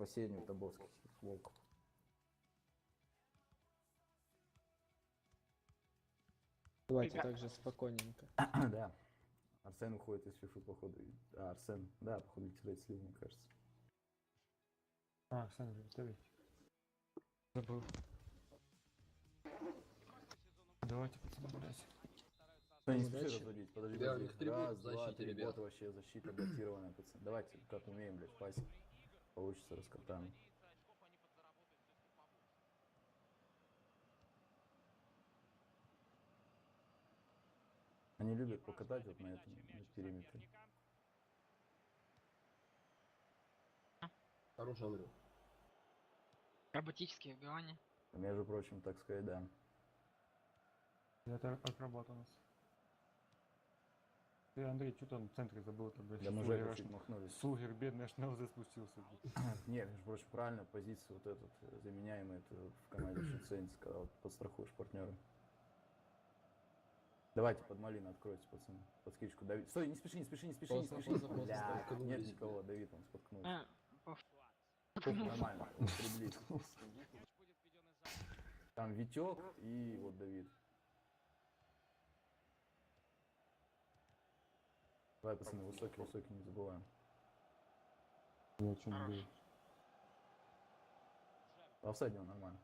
спасению Тобольских волков. Давайте Ребят. также спокойненько. да. Арсен уходит из фифы, походу. А, Арсен, да, походу, теряет сливу, мне кажется. А, Александр, давай. Забыл. Давайте, пацаны, блядь. Ну, не спеши разводить, подожди, Да, подожди. Раз, два, три бота вообще защита блокированная, пацаны. Давайте, как умеем, блядь, пасик. Получится раскатаем. Они любят покатать вот на этом, на периметре. Хороший Андрю. Роботические вбивания. Между прочим, так сказать, да. Это нас. Ты, Андрей, что там в центре забыл-то, блядь? Да мы же махнулись. Сугер, бедный, аж на ЛЗ спустился. блядь. Не, между прочим, правильно, позиция вот этот, заменяемый, это в команде очень ценится, когда вот подстрахуешь партнера. Давайте под малину откройте, пацаны. Под скидочку. Давид. Стой, не спеши, не спеши, не спеши, не спеши. Бля, нет никого, Давид, он споткнулся. Нормально, он приблизился. Там Витек и вот Давид. Давай, пацаны, высокий, высокий, не забываем. Я что Хорош. не Офсайд он нормально.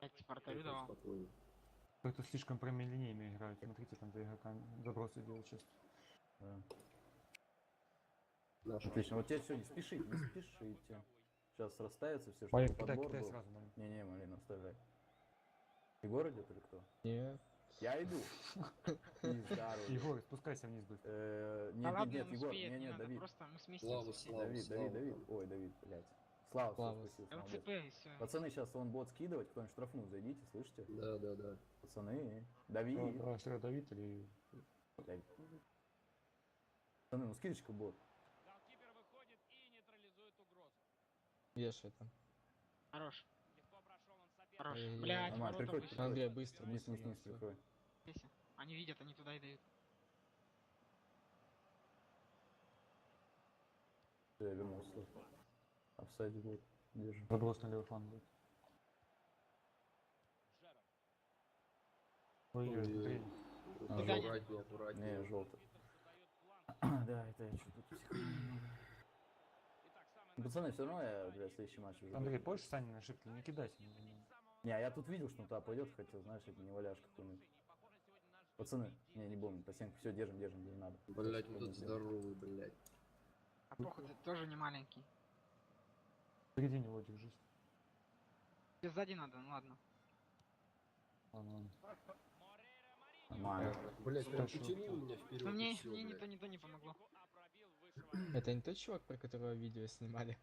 Пять вратарю давал. Спокойно. Как-то слишком прямолинейно играют. Смотрите, там за игроками забросы делают сейчас. Да. Наш. Отлично, вот теперь все, не спешите, не спешите. Сейчас расставится все, что Ваня, по кидай, сразу. Не-не, Малина, оставляй. Егор идет или кто? Нет. Я иду. Егор, спускайся вниз быстро. Э, Нет, нет, нет, Егор, нет, не нет, Давид. просто мы сместимся все. Давид, Давид, Давид. Ой, Давид, блядь. Слава, Слава. все все. Пацаны, сейчас он будет скидывать, кто-нибудь штрафную зайдите, слышите? Да, да, да. Пацаны, Давид. что, Давид или... Пацаны, ну скидочка будет. Голкипер выходит и нейтрализует угрозу. Вешай там. Хорош. Хорош. Ай-яй-яй. Блять, Нормально, ворота прикрой, быстро. Вниз, быстро, вниз, вниз, быстро. прикрой. Они видят, они туда и дают. Я вернулся. Офсайде будет. Держи. Заброс на левый фланг будет. Жерар. Ой, ой, Ой, смотри. Ты гонишь? Аккуратнее, аккуратнее. Не, желтый. Да, это я что-то Ну, Пацаны, все равно я, бля, следующий матч уже. Андрей, помнишь Саня на ошибки? Не кидайся. Не- не- Не, а я тут видел, что он туда пойдет, хотел, знаешь, это не валяш какой-нибудь. Пацаны, не, не будем, по стенку, все, держим, держим, где не надо. Блять, вот не этот здоровый, блять. А похуй, ты тоже не маленький. Впереди него держись. Тебе сзади надо, ну ладно. Ладно, ладно. Морейра Мариньо. Нормально. Блять, прям Хорошо. кутерил меня вперед. Ну мне, и всё, мне ни блядь. то, ни то не помогло. Это не тот чувак, про которого видео снимали?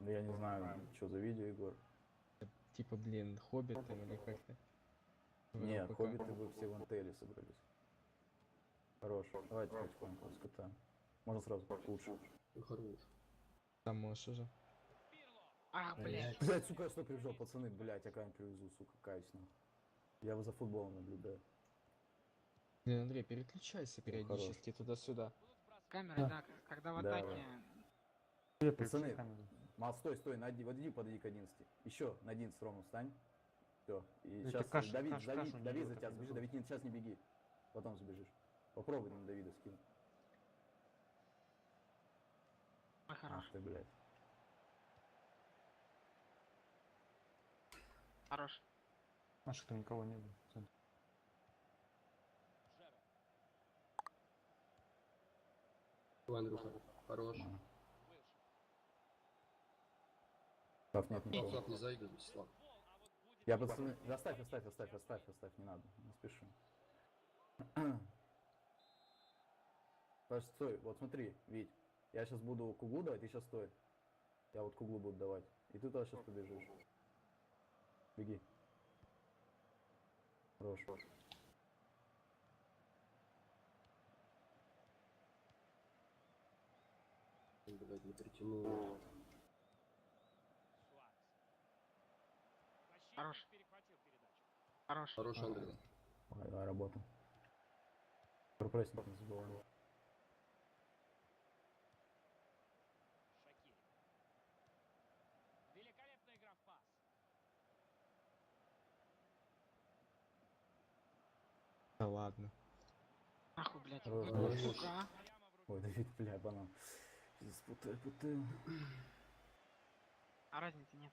Ну, я не знаю, что за видео, Егор. Типа, блин, хоббит там или как-то. Не, ВПК. хоббиты вы все в антеле собрались. Хорош. Давайте потихоньку скота. Можно сразу лучше. Ну, хорош. Там можешь уже. Ах, блядь. Блять, сука, я что прибежал, пацаны, блять, я камень привезу, сука, каюсь нахуй. Я за футболом наблюдаю. Блин, Андрей, переключайся периодически туда-сюда. Камеры, да, когда в атаке. Пацаны. Мал, стой, стой, на, оди- вот иди подойди к 11. Еще на 11 ровно встань. Все. И Это сейчас каш- Давид, каш- Давид, кашу Давид за тебя сбежит. не Давид, нет, сейчас не беги. Потом забежишь. Попробуй на Давида скинуть. Ой, хорош. Ах ты, блядь. Хорош. Наших-то никого не было. в центре. Жерар. Давай, Андрюха. Хорош. Ага. Выше. Слав, нет никого. Слав, не заигрывай, Слав. Я пацаны, оставь, оставь, оставь, оставь, оставь, не надо, не спеши. Паш, стой, вот смотри, Вить, я сейчас буду к углу давать, ты сейчас стой. Я вот к углу буду давать, и ты туда сейчас побежишь. Беги. Хорош. Блять, не притянул. Хорош. Хорош. Хорош, Андрей. Давай, работа. Пропресс не забывал. Шакир. Великолепная игра в пас. Да ладно. Нахуй, блядь, сука. Ой, Давид, бля, банан. Пиздец, путаю, путаю. А разницы нет.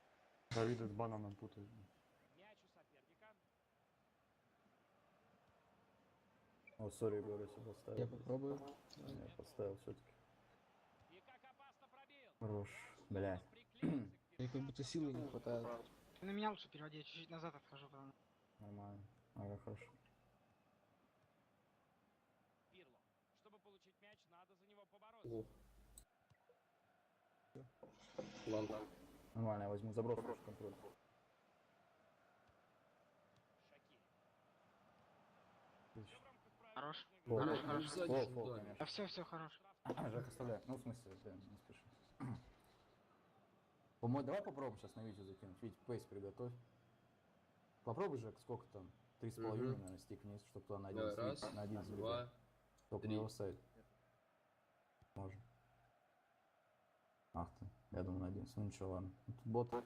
Давид с бананом путает. О, сори, Егор, если поставил. Я попробую. Я поставил все-таки. И как опасно пробил. Хорош. К Мне как будто силы не хватает. Ты на меня лучше переводи, я чуть-чуть назад отхожу, потому Нормально. Ага, хорошо. Пирло. Чтобы получить мяч, надо за него побороться. О. Ламп. Нормально, я возьму заброс контроль. Шакири. Отлично. В рамках правил Хорош. Фол, Хорош, фол, хорош. Же. А все, все, хорош. Жек, оставляй. Ну, в смысле, да, не спеши. По-моему, давай попробуем сейчас на Витю закинуть. Вить, пейс приготовь. Попробуй, Жек, сколько там? Три с половиной, наверное, стик вниз, чтобы туда на один, Да, Раз, на один два. Только три. не офсайд. Можно. Ах ты, я думаю на один. Ну ничего, ладно. Ну, Тут бот.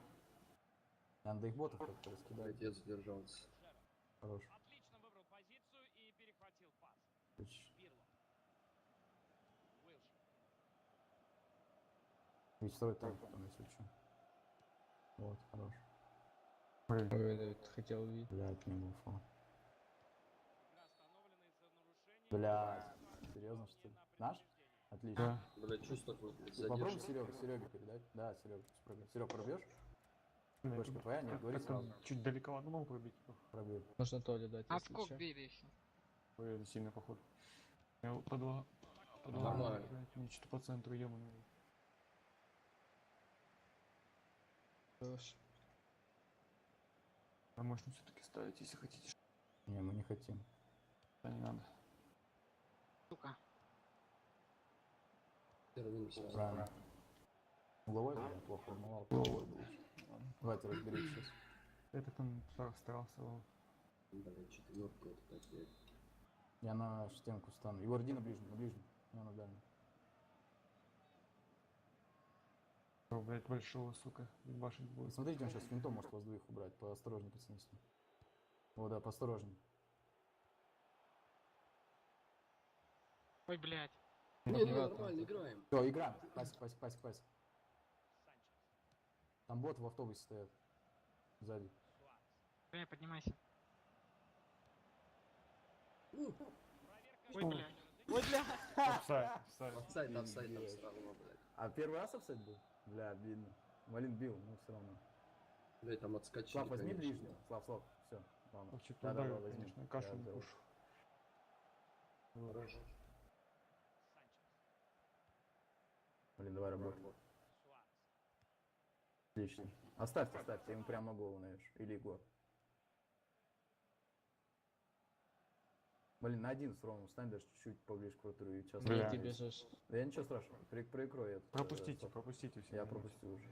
Надо их ботов как-то раскидать. Отец задержался. Хорош. Отлично выбрал позицию и перехватил пас. Отлично. Пирло. Уилшер. Второй тайм потом, если что. Вот, хорош. Ой, Давид, хотел увидеть. Блядь, не нарушения. Блядь, серьезно что ли? Наш? Отлично. Да. Бля, чувство Попробуй. Серега, Сереге передать. Да, Серега, Серега, пробьешь? Бля, Флешка тут твоя? Нет, говори сразу. Чуть далековато могу пробить. Пробил. Можно Толе дать, если Отскок чё. бей, да и все. Ой, это сильный поход. Я вот подва... Нормально. блядь, Мне что-то по центру ебаный. Хорош. А можно все-таки ставить, если хотите. Не, мы не хотим. Да не надо. Сука. Правильно. Угловой был, я плохо формовал. Угловой был. Давайте разберитесь сейчас. Это там стар- старался. он. Блядь, четверка вот так. Я на стенку стану. Егор, иди на ближний, на ближний. Я на дальний. О, блядь, большого, сука, ебашить будет. Посмотрите, он сейчас винтом может вас двоих убрать. Поосторожней, пацаны. с ним. О, да, поосторожней. Ой, блядь. Не, ну Аккуратно. нормально, играем. Все, играем. Пасик, пасик, пасик, пасик. Там бот в автобусе стоят. Сзади. Бля, поднимайся. Ну. Ой, блядь. Ой, блядь. Офсайд, офсайд. офсайд, офсайд блядь. А первый раз офсайд был? Бля, обидно. Малин бил, ну все равно. Блядь, там отскочили, Слав, возьми конечно. ближнего. Слав, Слав, все. Ладно. Вот что-то Да, да, да, ударил, возьми. конечно, кашу Да, не да. кушу. Хорош. Санчес. Блин, давай работай. Отлично. Оставьте, оставьте, ему прямо на голову навешь. Или Егор. Блин, на один с Ромом стань даже чуть-чуть поближе к вратарю и сейчас. Бля. Ты бежишь. Да я ничего страшного, при, прикрою этот, э, Пропустите, пропустите все. Я пропустил уже.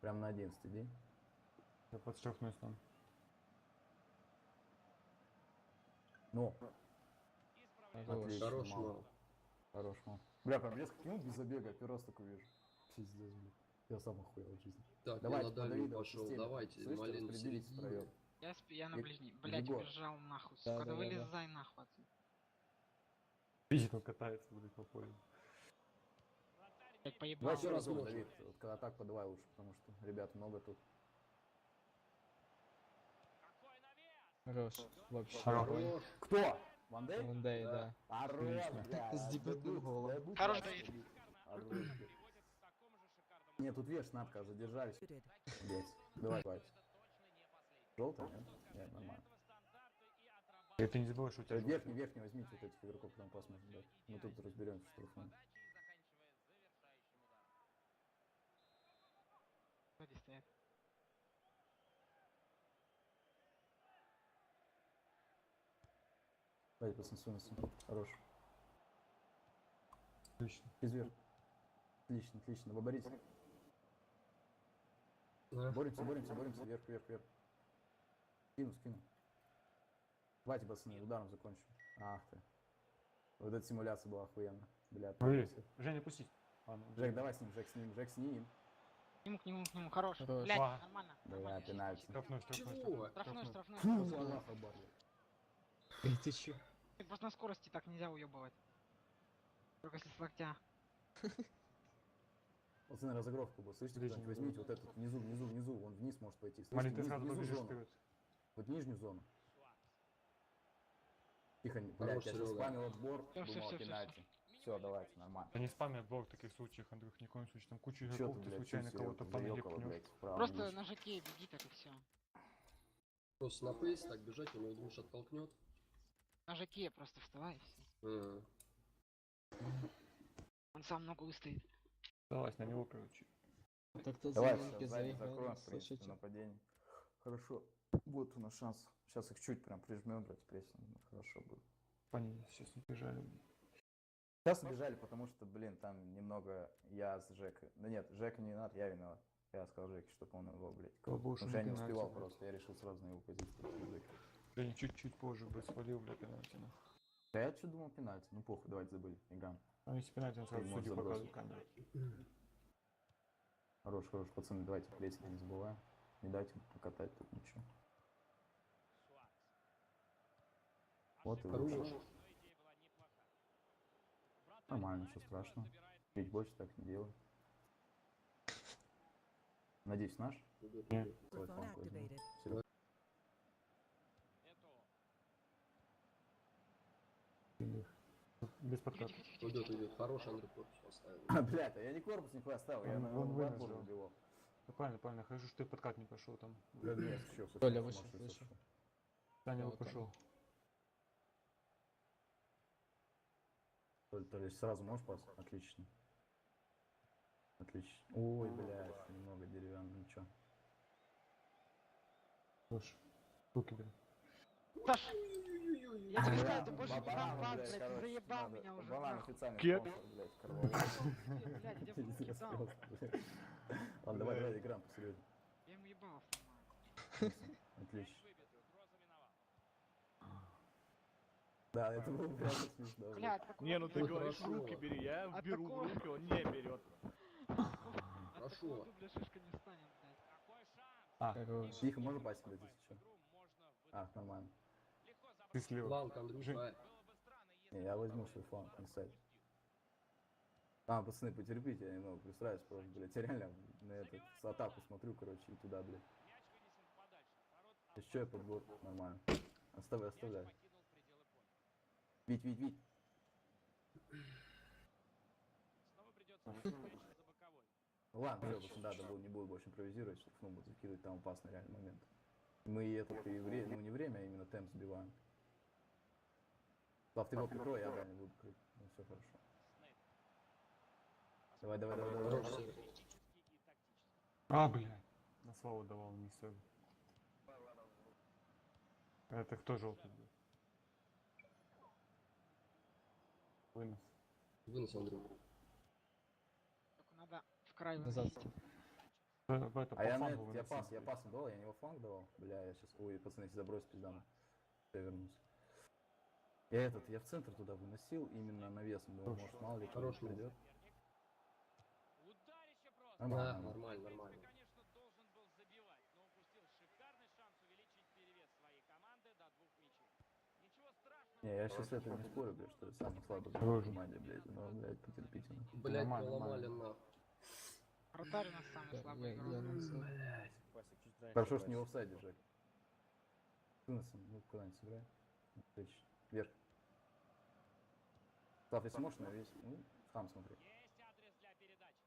Прям на 11 иди. Я подшеркнусь там. Ну, отлично, Хорош, мало. мало. Хорош, мало. Бля, прям резко кинул без забега, первый раз такой вижу. Пиздец, бля. Я сам охуел от жизни. Так, Давайте, я на дальнюю пошел, давайте, Малин в середине. Я, сп... я на ближний. Блядь, Егор. убежал нахуй. Да, Сука, да, да да, да. вылезай нахуй. Видите, он катается, блядь, по полю. Блядь, не поебал. Разок, посмотрим. Давид. Вот когда так подавай лучше, потому что ребят много тут. Хорош. Вообще. Хорош. Кто? Вандей? Вандей, Да. Хорош, Отлично. бля. Сдебютнул да голову. будь- да будь Хорош. Давид. Нет, тут веш надка, задержались. Блять. Давай, давай. Желтый, нет? Нет, нормально. И ты не забывай, что у тебя Верхний, желтый. верхний возьмите вот этих игроков, потом посмотрим. дальше. Мы тут разберемся. Сзади стоят. Давайте, пацаны, сунемся. Хорош. Отлично. Извер. Отлично, отлично. Поборите. Да. Боремся, боремся, боремся. Вверх, вверх, вверх. Скину, скину. Давайте, пацаны, ударом закончим. Ах ты. Вот эта симуляция была охуенная. Бля, Женя, пустить. Ладно, Жек, давай с ним, Жек с ним, Жек с ним. К нему, к нему, к нему. Хорош. Хорош. Блядь, Ва. нормально. Бля, пенальти. Штрафной, штрафной, Чего? штрафной. Штрафной, штрафной. Фу, штрафной. Аллах Акбар, бля. Эй, ты чё? Просто на скорости так нельзя уебывать. Только если с локтя. Пацаны, разыгровку будет. Слышите, кто-нибудь возьмите вот этот внизу, внизу, внизу, он вниз может пойти. Мали, ты сразу побежишь вперед. Вот нижнюю зону. Тихо, не- блядь, я сейчас спамил отбор, думал о пенальти. Все, давайте, нормально. Да не спами отбор в таких случаях, Андрюх, ни в коем случае. Там куча игроков, ты, случайно кого-то Серёга, по ноге заёкало, пнёшь. блядь, вправо, Просто на жаке беги, так и все. Просто на пейс так бежать, он его, думаешь, оттолкнет. На жаке просто вставай и все. А, Он сам ногу выстоит. Давай на него, короче. Так-то Давай, заминки всё, сзади заиграл, закроем, в принципе, нападение. Хорошо. Вот у нас шанс. Сейчас их чуть прям прижмем, блядь, прессинг. Хорошо будет. Они сейчас не бежали. Сейчас убежали, потому что, блин, там немного я с Жекой. Да нет, Жека не надо, я виноват. Я сказал Жеке, чтобы он его, блядь, Потому что я не успевал блядь. просто, я решил сразу на его позицию. пойти, Жеке. Я чуть-чуть позже бы свалил, бля, пенальти. нахуй. Да я что думал пенальти? Ну похуй, давайте забыли, играем. А если пенальти, он сразу судью показывает камеру. Хорош, хорош, пацаны, давайте прессинг не забываем. Не дайте ему покатать тут ничего. Вот и лучше. Нормально, ничего страшного. Чуть больше так не делай. Надеюсь, наш? Нет. Без подката. Идет, идет. Хороший Андрей корпус поставил. А, блядь, а я не корпус нихуя ставил, я на его. убивал. Ну, правильно, правильно. Хорошо, что ты подкат не пошел там. Да нет, чё, Толя, совсем выше, сумасшедший выше. сошёл. Таня Вот пошел. Толь, Толя, сразу можешь пас? Отлично. Отлично. Ой, блядь, немного деревянный, ничего. Слушай. Руки, бля. Саш, я тебе сказал, ты больше не дам пас, блядь, заебал меня уже. Банан нахуй. официальный Кет. блядь, давай, давай, играем посерьезнее. Я ему ебал. Отлично. Да, это было прям смешно. блядь. Не, ну ты говоришь, руки бери, я А беру такого- руки, он не берет. Хорошо. дубля шишка не станет, блядь. А. Тихо, можно пасик дать, если что? А, нормально. ты слева. Фланг, Андрюха. Жень. а. Не, я возьму свой фланг на сайт. А, пацаны, потерпите, я немного пристраиваюсь, просто, блядь, я реально на этот, с атаку смотрю, короче, и туда, блядь. Что я подбор? Нормально. Оставляй, оставляй. Вить, Вить, Вить. Ладно, все, да, да, не буду больше импровизировать, чтобы ну, буду закидывать, там опасный реальный момент. Мы этот и время, ну не время, а именно темп сбиваем. Слав, ты его прикрой, я дальний буду крыть. Ну все хорошо. Давай, давай, давай, давай. А, бля. На славу давал, не стоит. Это кто желтый был? Вынос. Вынос, Андрюха. Только надо в край Назад. это, А я этот, я пас, я блядь. пасом давал, я не во фланг давал. Бля, я сейчас, ой, пацаны, если забрось пиздана. Я вернусь. Я этот, я в центр туда выносил, именно навесом, думал, может, мало ли кто придет. Просто. Да, Нормально. нормально, нормально. конечно, должен был забивать, но упустил шикарный шанс увеличить перевес своей команды до двух мячей. Ничего страшного. Не, я сейчас это не спорю, блядь, что я самый слабый в команде, блядь, но, блядь, потерпите. Блять, Нормально, поломали нормально. нахуй. Вратарь у нас самый Да, слабый игрок. я на- Блять. Хорошо, что не в офсайде, Жек. С выносом, ну, куда-нибудь сыграй. Вверх. Слав, если можешь, навесь. Ну, сам смотри. Есть адрес для передачи.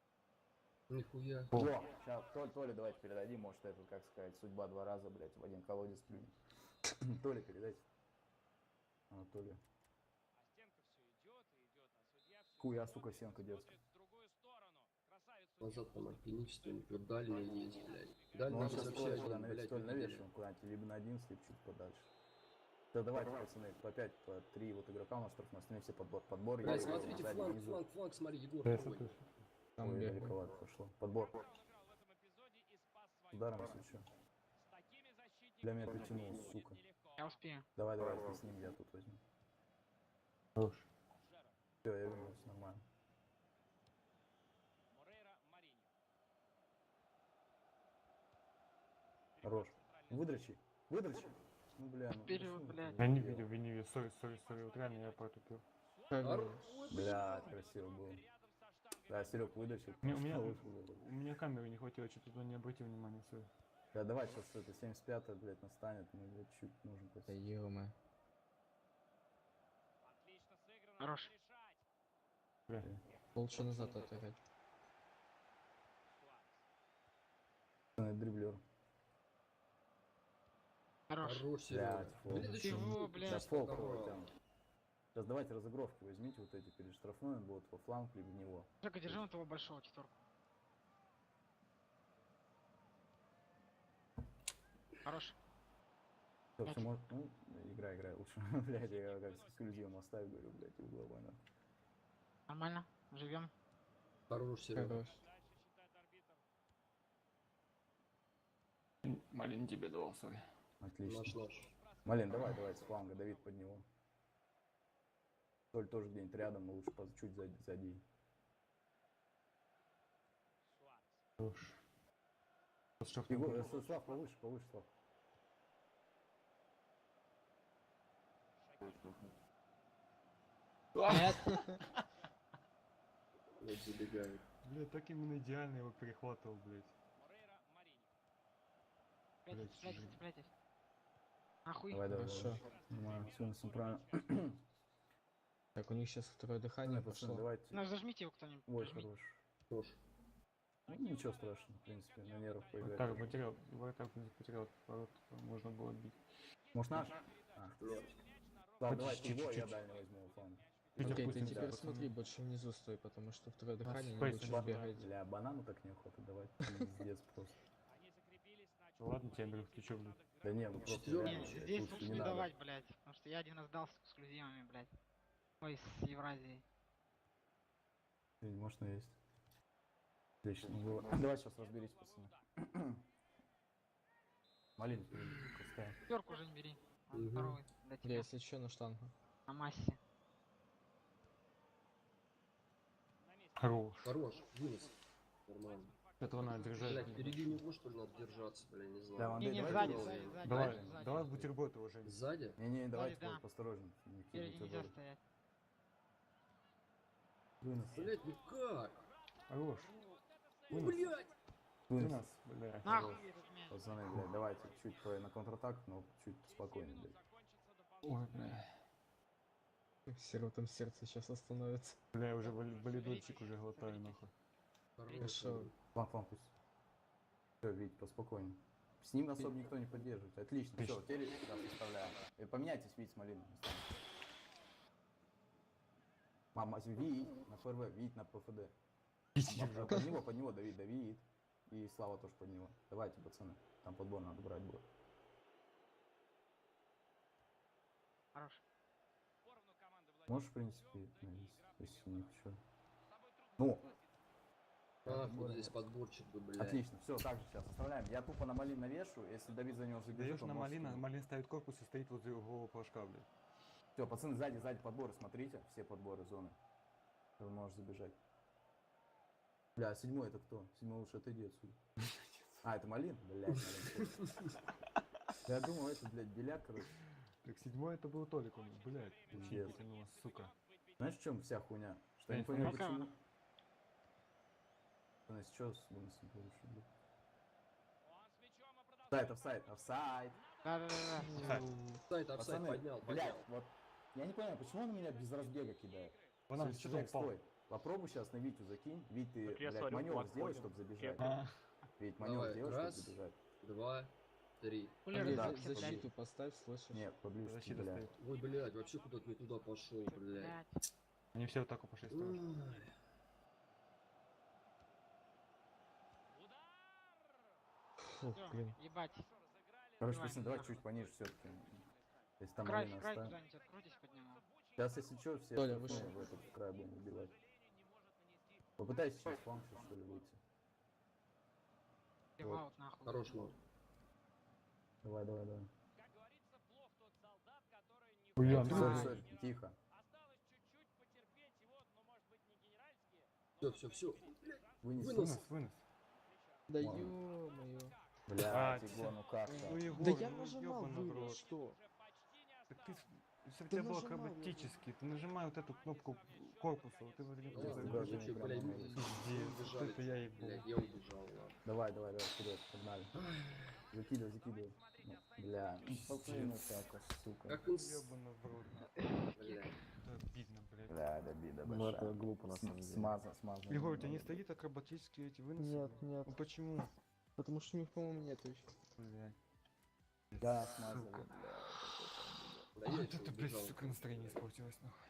Нихуя. О, сейчас, Толь, Толе давайте передадим, может, это, как сказать, судьба два раза, блядь, в один колодец плюнет. Толе передайте. А, Толе. А стенка все идет и идет, а судья все Хуя, сука, стенка детская. в другую сторону. Красавец Назад там альпинический, например, дальний есть, блядь. Дальний Ну, он сейчас вообще Толе куда блядь, Толь не навешиваем куда-нибудь, либо на один слип чуть подальше. Да давайте, пацаны, по 5, по 3 вот игрока у нас штрафной, остальные все подбор. Подбор, играю смотрите, фланг, фланг, фланг, смотри, Егор, Да, Там Ой, бегает. далековато пошло. Подбор. Ударом, команду. если что. С такими защитниками Для меня притянул, сука. Я успею. Давай, давай, ты с ним, я тут возьму. Хорош. Все, я вернулся, нормально. Хорош. Выдрочи, выдрочи. ну бля, ну Вперед, ну, что блядь. ты Я не видел, я не видел. Сори, сори, сори. Вот реально я протупил. Бля, красиво было. Да, Серег, вытащил. У меня, у, меня, у меня камеры не хватило, что-то туда не обратил внимания. Сори. Да, давай сейчас это 75 блядь, настанет, мы, блядь, чуть можем Да пос- ё-моё. Отлично сыграно. Хорош. Бля. Лучше назад отыграть. Дриблер. Хорош. Хорош, Серега. Блядь, фол. Это Чего, блядь? Да, фол кого тянут. Сейчас давайте разыгровки возьмите вот эти перед штрафной, будут во фланг либо в него. Только держи на того большого четверку. Хорош. Пять. всё, может, ну, играй, играй лучше. блядь, я как с эксклюзивом оставь, говорю, блядь, угловой надо. Нормально. Живем. Хорош, Серега. Малин тебе давал, сори. Отлично. Наш, наш. Малин, давай, давай, с фланга, Давид под него. Толь тоже где-нибудь рядом, но лучше чуть. Хорош. Что Егор, э, С- Слав, повыше, повыше, Слав. Нет. Вот забегает. Бля, так именно идеально его перехватывал, блядь. Морейра. Марини. Цепляйтесь, цепляйтесь, цепляйтесь. Нахуй. Давай, давай, Хорошо. давай. Нормально, все, всё правильно. Так, у них сейчас второе дыхание Пацаны, пошло. давайте. Ну, зажмите его кто-нибудь. Ой, зажмите. хорош. Хорош. Ну, ничего страшного, в принципе, на нервах поиграть. Так, потерял. Вратарь в принципе, потерял ворот, можно было бить. Может наш? А, Нет. Давай чуть-чуть, ты его, я дальний возьму. Петя, Окей, ты теперь пацаны. смотри, больше внизу стой, потому что второе дыхание не спейс, будешь ба- бегать. Бля, банану так неохота давать, пиздец просто. Они закрепились на Ладно, тебя беру, ты чё, блядь? Да не, ну просто Не, здесь лучше лучше не не давать, блядь. Потому что я один раз дал с эксклюзивами, блядь. Ой, с Евразией. Блин, Можно есть. Отлично было. Давай сейчас разберись, пацаны. Малин, поставим. Пятерку уже не бери. Мгм. Второй тебя. если что, на штангу. На массе. На. Хорош. Хорош. Вынес. Нормально. Этого надо держать. Блять, впереди него что ли надо держаться, бля, не знаю. Да, Андрей, Не, не, давай сзади, сзади, сзади. Давай, сзади, давай сзади. бутерброд уже. Сзади? Не-не, давайте да. по- поосторожнее. никакие Спереди нельзя стоять. Вынос. Блять, ну как? Хорош. Ну, блять! Вынос. нас, бля. Нахуй. Пацаны, блядь, давайте чуть на контратак, но чуть спокойнее, блядь. Ой, бля. Сиротом сердце сейчас остановится. Бля, я уже вали- валидольчик уже глотаю, нахуй. Хорош. Хорошо. Фланг пусть. Все, Вить, поспокойнее. С ним особо никто не поддерживает. Отлично, все, теперь сейчас оставляем. Э, Поменяйтесь, Вить с Малиной. Мама, Вить на ФРВ, Вить на ПФД. Под него, под него, Давид, Давид. И Слава тоже под него. Давайте, пацаны. Там подбор надо брать будет. Хорош. Можешь, в принципе, игра если не хочу. Ну, Ах, вот здесь подборчик бы, блядь. отлично, все, так же сейчас оставляем. Я тупо на Малин навешу, если Давид за него забежит, Даешь на Малина. Малин ставит корпус и стоит возле углового флажка, блядь. Все, пацаны, сзади, сзади подборы, смотрите, все подборы зоны. Вы можете забежать. Бля, а седьмой это кто? Седьмой лучше отойди отсюда. А, это Малин? Блядь, Малин. Да Я думал, это, блядь, Беляк, короче. Так седьмой это был Толик, он, блядь, вообще Пиздец. сука. Знаешь, в чем вся хуйня? Что я не понял, почему... Пацаны, что с бонусом получше, блядь? Он с мячом и продолжает. Офсайд, офсайд, офсайд. Да-да-да. Сайт, апсайд, Пацаны, поднял, блядь, поднял. вот... Я не понимаю, почему он меня без разбега кидает? Что Жек, упал? стой. Попробуй сейчас на Витю закинь. Вить, ты, блядь, смотрю, маневр сделай, чтобы забежать. А, Ведь маневр сделай, раз. чтобы забежать. Два, три. Андрей, да, блядь. защиту поставь, слышишь? Нет, поближе, защита бля. стоит. Ой, блядь, вообще куда-то не туда пошел, блядь. Блядь. Они все атаку пошли. Ай. Удар! Блин. ебать. Короче, Давай, чуть пониже все-таки. Если там Край, край оставим. куда-нибудь открутись под него. Сейчас, если что, все Толя, выше. в этот край будем убивать. Попытайся сейчас фланг что ли выйти. Пиваут нахуй. Хорош, мат. Давай, давай, давай. Как говорится, плох тот солдат, который не Ой, хочет Андрей. Сори, сори, тихо. Осталось чуть-чуть потерпеть, и вот, может быть, не генеральские. Все, все, все. Вынес. Вынос. Вынос, вынос. Да ё-моё. Блядь, А, Егор, ну как так? Да я ну, нажимал ёбаный в вывод, рот. что? Так ты, если у тебя было акробатически, ты нажимай вот эту кнопку корпуса, вот ты вот не блядь, Пиздец, убежали, это я ебу. Блядь, я убежал, ладно. Давай, давай, давай, вперед, погнали. Закидывай, закидывай. Ну, Бля, спокойно всяко, сука. Как он. Ёбаный в рот. Блядь. Это обидно, блядь. Бля, да бида Ну это глупо на самом деле. Смазан, смазан. Егор, у тебя не стоит акробатические эти выносы? Нет, блядь? нет. Ну почему? Потому что у них, по-моему, нет еще. Блядь. Да, смазали, Сука. Бля. Да я Вот это, блядь, сука, настроение испортилось, нахуй.